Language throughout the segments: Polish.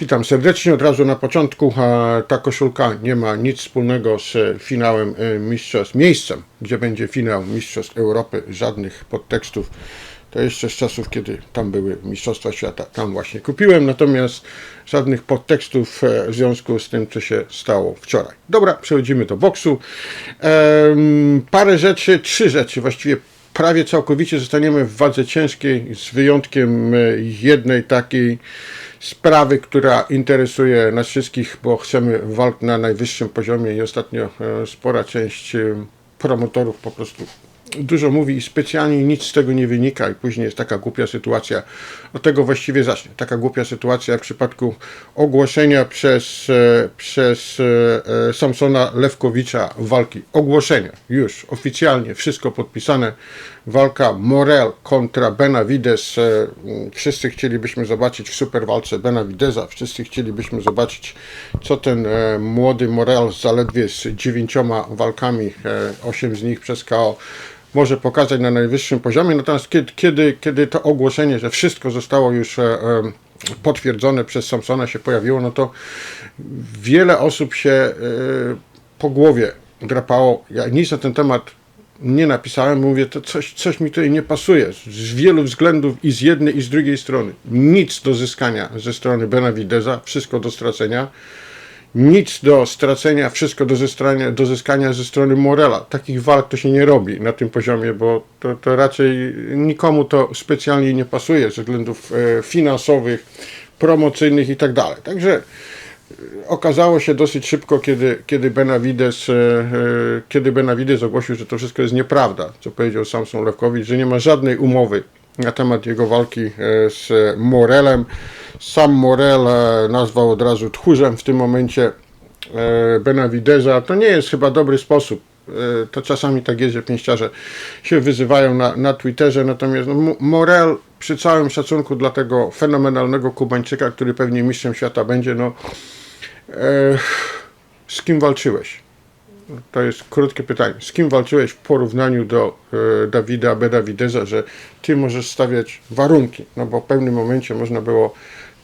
Witam serdecznie. Od razu na początku ta koszulka nie ma nic wspólnego z finałem e, mistrzostw, miejscem, gdzie będzie finał Mistrzostw Europy, żadnych podtekstów. To jeszcze z czasów, kiedy tam były Mistrzostwa Świata, tam właśnie kupiłem, natomiast żadnych podtekstów e, w związku z tym, co się stało wczoraj. Dobra, przechodzimy do boksu. Parę rzeczy, trzy rzeczy właściwie prawie całkowicie zostaniemy w wadze ciężkiej, z wyjątkiem e, jednej takiej sprawy, która interesuje nas wszystkich, bo chcemy walk na najwyższym poziomie i ostatnio e, spora część e, promotorów po prostu dużo mówi i specjalnie nic z tego nie wynika i później jest taka głupia sytuacja. Od tego właściwie zacznie. Taka głupia sytuacja w przypadku ogłoszenia przez, przez Samsona Lewkowicza walki. Ogłoszenia. Już oficjalnie wszystko podpisane. Walka Morel kontra Benavides. E, m, Wszyscy chcielibyśmy zobaczyć w super walce Benavideza. Wszyscy chcielibyśmy zobaczyć, co ten e, młody Morel zaledwie z dziewięcioma walkami, e, osiem z nich przez KO, może pokazać na najwyższym poziomie. Natomiast kiedy, kiedy, kiedy to ogłoszenie, że wszystko zostało już potwierdzone przez Samsona się pojawiło, no to wiele osób się po głowie drapało. Ja nic na ten temat nie napisałem, mówię, to coś, coś mi tutaj nie pasuje z wielu względów i z jednej i z drugiej strony. Nic do zyskania ze strony Benavideza, wszystko do stracenia. Nic do stracenia, wszystko do zyskania, do zyskania ze strony Morela. Takich walk to się nie robi na tym poziomie, bo to, to raczej nikomu to specjalnie nie pasuje ze względów e, finansowych, promocyjnych i tak dalej. Także okazało się dosyć szybko, kiedy, kiedy, Benavides, e, e, kiedy Benavides ogłosił, że to wszystko jest nieprawda, co powiedział Samson Lewkowicz, że nie ma żadnej umowy na temat jego walki e, z Morelem. Sam Morel nazwał od razu tchórzem w tym momencie Benavideza. To nie jest chyba dobry sposób. To czasami tak jest, że pięściarze się wyzywają na, na Twitterze, natomiast no, Mo- Morel przy całym szacunku dla tego fenomenalnego Kubańczyka, który pewnie mistrzem świata będzie, no z kim walczyłeś? To jest krótkie pytanie. Z kim walczyłeś w porównaniu do e, Dawida Benavideza, że ty możesz stawiać warunki? No bo w pewnym momencie można było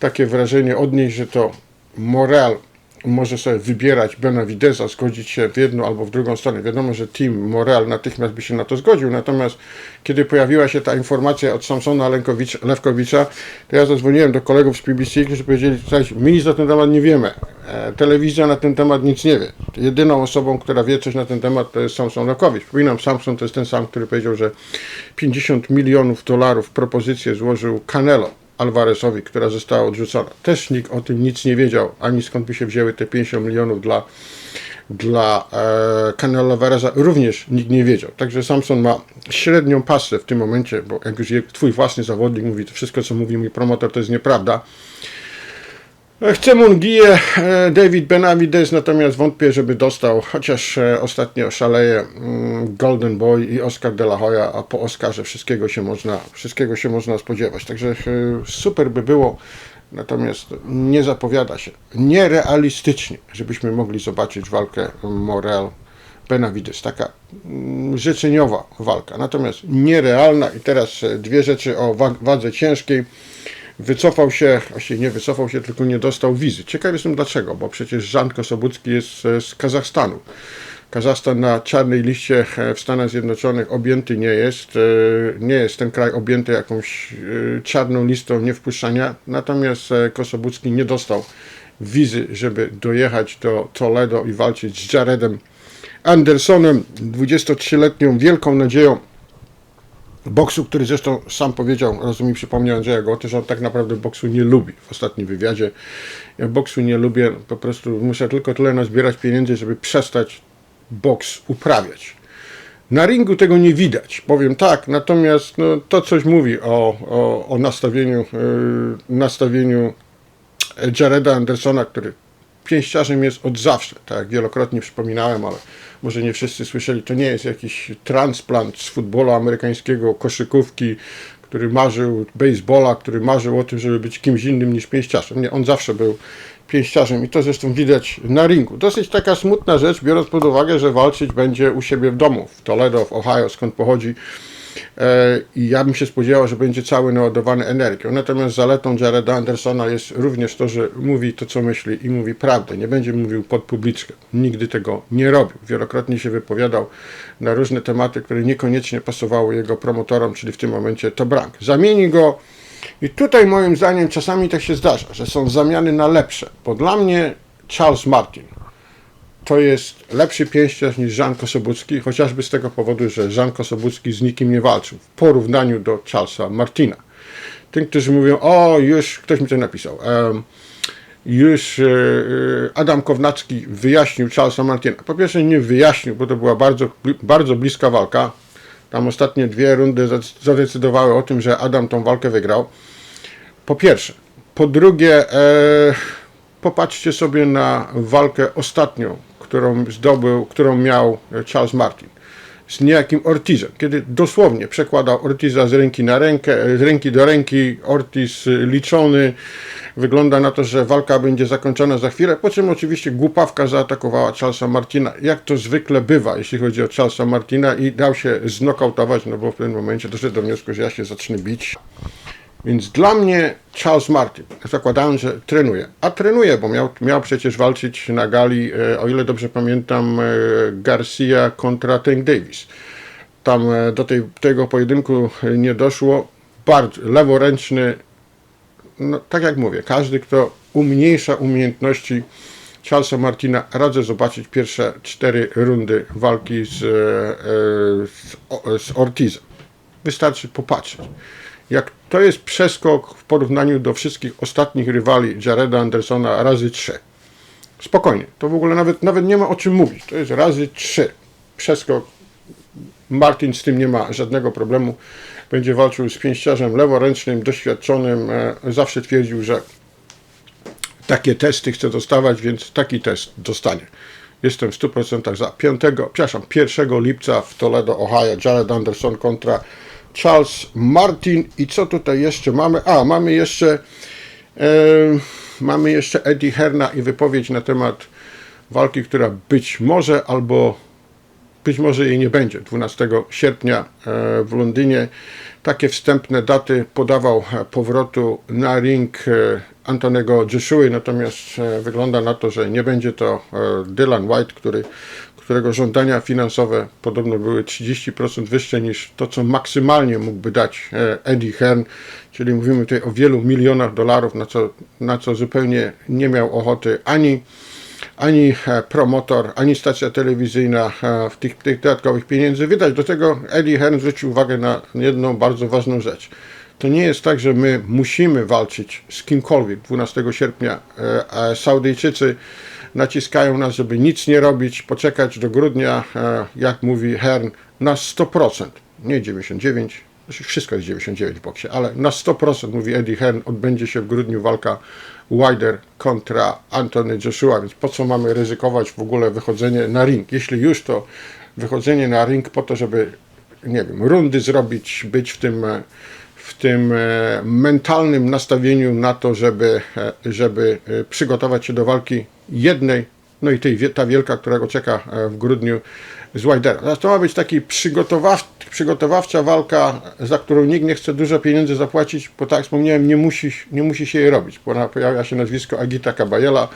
takie wrażenie odnieść, że to Morel może sobie wybierać Benavideza, zgodzić się w jedną albo w drugą stronę. Wiadomo, że team Morel natychmiast by się na to zgodził, natomiast kiedy pojawiła się ta informacja od Samsona Lewkowicza, to ja zadzwoniłem do kolegów z BBC, którzy powiedzieli, słuchajcie, my nic na ten temat nie wiemy. E, telewizja na ten temat nic nie wie. Jedyną osobą, która wie coś na ten temat, to jest Samson Lewkowicz. Przypominam, Samson to jest ten sam, który powiedział, że 50 milionów dolarów propozycję złożył Canelo. Alvarezowi, która została odrzucona. Też nikt o tym nic nie wiedział, ani skąd by się wzięły te 50 milionów dla, dla e, Canelo Alvareza, również nikt nie wiedział. Także Samson ma średnią pasę w tym momencie, bo jak już twój własny zawodnik mówi, to wszystko co mówi mój promotor to jest nieprawda. Chce Mungie, e, David Benavides, natomiast wątpię, żeby dostał, chociaż e, ostatnio szaleje mm, Golden Boy i Oscar de la Hoya, a po Oscarze wszystkiego się można, wszystkiego się można spodziewać. Także e, super by było, natomiast nie zapowiada się nierealistycznie, żebyśmy mogli zobaczyć walkę Morel Benavides, taka mm, życzeniowa walka, natomiast nierealna. I teraz e, dwie rzeczy o wa- wadze ciężkiej wycofał się, właściwie nie wycofał się, tylko nie dostał wizy. Ciekaw jestem dlaczego, bo przecież Żan Kosobucki jest e, z Kazachstanu. Kazachstan na czarnej liście e, w Stanach Zjednoczonych objęty nie jest. e, Nie jest ten kraj objęty jakąś czarną listą niewpuszczania. Natomiast Kosobucki nie dostał wizy, żeby dojechać do Toledo i walczyć z Jaredem Andersonem, 23-letnią wielką nadzieją boksu, który zresztą sam powiedział, mi przypomniał Andrzeja Goty, że on tak naprawdę boksu nie lubi w ostatnim wywiadzie. Ja boksu nie lubię, po prostu muszę tylko tyle nazbierać pieniędzy, żeby przestać boks uprawiać. Na ringu tego nie widać, powiem tak, natomiast no, to coś mówi o, o, o nastawieniu, yy, nastawieniu Jareda Andersona, który pięściarzem jest od zawsze, tak jak wielokrotnie przypominałem, ale może nie wszyscy słyszeli, to nie jest jakiś transplant z futbolu amerykańskiego, koszykówki, który marzył baseballa, który marzył o tym, żeby być kimś innym niż pięściarzem. Nie, on zawsze był pięściarzem i to zresztą widać na ringu. Dosyć taka smutna rzecz, biorąc pod uwagę, że walczyć będzie u siebie w domu, w Toledo, w Ohio, skąd pochodzi I ja bym się spodziewał, że będzie cały naładowany energią. Natomiast zaletą Jareda Andersona jest również to, że mówi to, co myśli i mówi prawdę. Nie będzie mówił pod publiczkę. Nigdy tego nie robił. Wielokrotnie się wypowiadał na różne tematy, które niekoniecznie pasowały jego promotorom, czyli w tym momencie to Brank. Zamieni go i tutaj moim zdaniem czasami tak się zdarza, że są zamiany na lepsze. Bo dla mnie Charles Martin to jest lepszy pięściarz niż Jean Kosobucki, chociażby z tego powodu, że Jean Kosobucki z nikim nie walczył w porównaniu do Charlesa Martina. Tym, którzy mówią, o już, ktoś mi to napisał, um, już e, Adam Kownacki wyjaśnił Charlesa Martina. Po pierwsze nie wyjaśnił, bo to była bardzo, bardzo bliska walka. Tam ostatnie dwie rundy zadecydowały o tym, że Adam tą walkę wygrał. Po pierwsze. Po drugie, e, popatrzcie sobie na walkę ostatnią, którą zdobył, którą miał Charles Martin. Z niejakim Ortizem, kiedy dosłownie przekładał Ortiza z ręki na rękę, z ręki do ręki, Ortiz liczony, wygląda na to, że walka będzie zakończona za chwilę, po czym oczywiście głupawka zaatakowała Charlesa Martina, jak to zwykle bywa, jeśli chodzi o Charlesa Martina i dał się znokautować, no bo w pewnym momencie doszedł do wniosku, że ja się zacznę bić. Więc dla mnie Charles Martin, zakładałem, że trenuje, a trenuje, bo miał, miał przecież walczyć na gali, e, o ile dobrze pamiętam, e, Garcia kontra Tank Davis. Tam e, do tej, tego pojedynku nie doszło. Bardzo leworęczny, no, tak jak mówię, każdy, kto umniejsza umiejętności Charlesa Martina, radzę zobaczyć pierwsze cztery rundy walki z, z, z Ortizem. Wystarczy popatrzeć jak to jest przeskok w porównaniu do wszystkich ostatnich rywali Jareda Andersona razy 3. Spokojnie, to w ogóle nawet, nawet nie ma o czym mówić. To jest razy 3. Przeskok. Martin z tym nie ma żadnego problemu. Będzie walczył z pięściarzem leworęcznym, doświadczonym. E, zawsze twierdził, że takie testy chce dostawać, więc taki test dostanie. Jestem w 100% za 5, przepraszam, 1 lipca w Toledo, Ohio, Jared Anderson kontra Charles Martin i co tutaj jeszcze mamy? A, mamy jeszcze e, mamy jeszcze Eddie Herna i wypowiedź na temat walki, która być może albo być może jej nie będzie. 12 sierpnia e, w Londynie takie wstępne daty podawał powrotu na ring e, Antonego Joshua, natomiast e, wygląda na to, że nie będzie to Dylan White, który którego żądania finansowe podobno były 30% wyższe niż to, co maksymalnie mógłby dać e, Eddie Hearn, czyli mówimy tutaj o wielu milionach dolarów, na co, na co zupełnie nie miał ochoty ani ani e, promotor, ani stacja telewizyjna e, w tych, tych dodatkowych pieniędzy wydać. Do tego Eddie Hearn zwrócił uwagę na jedną bardzo ważną rzecz. To nie jest tak, że my musimy walczyć z kimkolwiek 12 sierpnia. Saudyjczycy naciskają nas, żeby nic nie robić, poczekać do grudnia, e, jak mówi Hern, na 100%, nie 99%, znaczy wszystko jest 99 w boksie, ale na 100% mówi Eddie Hearn, odbędzie się w grudniu walka Wilder kontra Anthony Joshua, więc po co mamy ryzykować w ogóle wychodzenie na ring? Jeśli już to wychodzenie na ring po to, żeby nie wiem, rundy zrobić, być w tym e, w tym e, mentalnym nastawieniu na to, żeby, żeby przygotować się do walki jednej, no i tej, ta wielka, którego czeka e, w grudniu z Wilderem. To ma być taki przygotowaw, przygotowawcza walka, za którą nikt nie chce dużo pieniędzy zapłacić, bo tak jak wspomniałem, nie musi, nie musi się jej robić. Pojawia się nazwisko Agita Kabajela,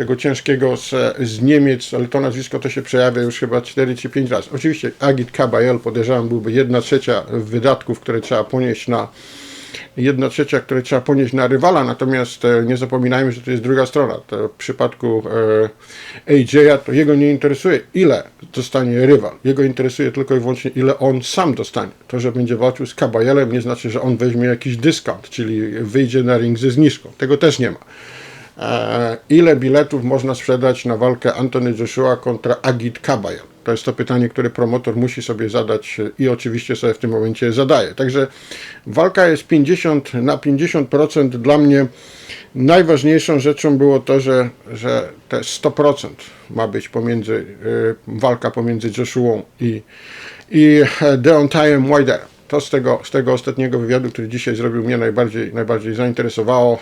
tego ciężkiego z, z Niemiec, ale to nazwisko to się przejawia już chyba 4 czy 5 razy. Oczywiście Agit Kabajel podejrzewam byłby jedna trzecia wydatków, które trzeba ponieść na jedna trzecia, które trzeba ponieść na rywala, natomiast e, nie zapominajmy, że to jest druga strona. To w przypadku e, AJ'a to jego nie interesuje, ile dostanie rywal. Jego interesuje tylko i wyłącznie, ile on sam dostanie. To, że będzie walczył z Kabajelem, nie znaczy, że on weźmie jakiś dyskont, czyli wyjdzie na ring ze zniżką. Tego też nie ma. E, ile biletów można sprzedać na walkę Anthony Joshua kontra Agit Kabayel? To jest to pytanie, które promotor musi sobie zadać i oczywiście sobie w tym momencie zadaje. Także walka jest 50 na 50%. Dla mnie najważniejszą rzeczą było to, że, że te 100% ma być pomiędzy, y, walka pomiędzy Joshua i, i Deontayem Wilderem. To z tego, z tego ostatniego wywiadu, który dzisiaj zrobił, mnie najbardziej, najbardziej zainteresowało.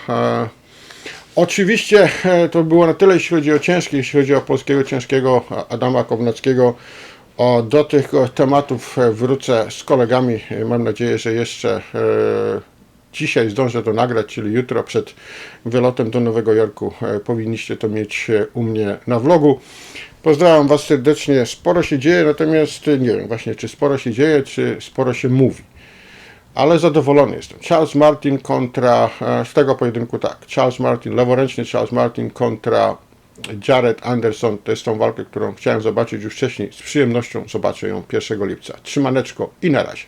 Oczywiście e, to było na tyle, jeśli chodzi o ciężkie, jeśli chodzi o polskiego ciężkiego Adama Kownackiego. Do tych o, tematów e, wrócę z kolegami. E, Mam nadzieję, że jeszcze e, dzisiaj zdążę to nagrać, czyli jutro przed wylotem do Nowego Jorku. E, powinniście to mieć e, u mnie na vlogu. Pozdrawiam Was serdecznie. Sporo się dzieje, natomiast e, nie wiem właśnie, czy sporo się dzieje, czy sporo się mówi. Ale zadowolony jestem. Charles Martin kontra, e, z tego pojedynku tak, Charles Martin, leworęczny Charles Martin kontra Jared Anderson. To jest tą walkę, którą chciałem zobaczyć już wcześniej. Z przyjemnością zobaczę ją 1 lipca. Trzymaneczko i na razie.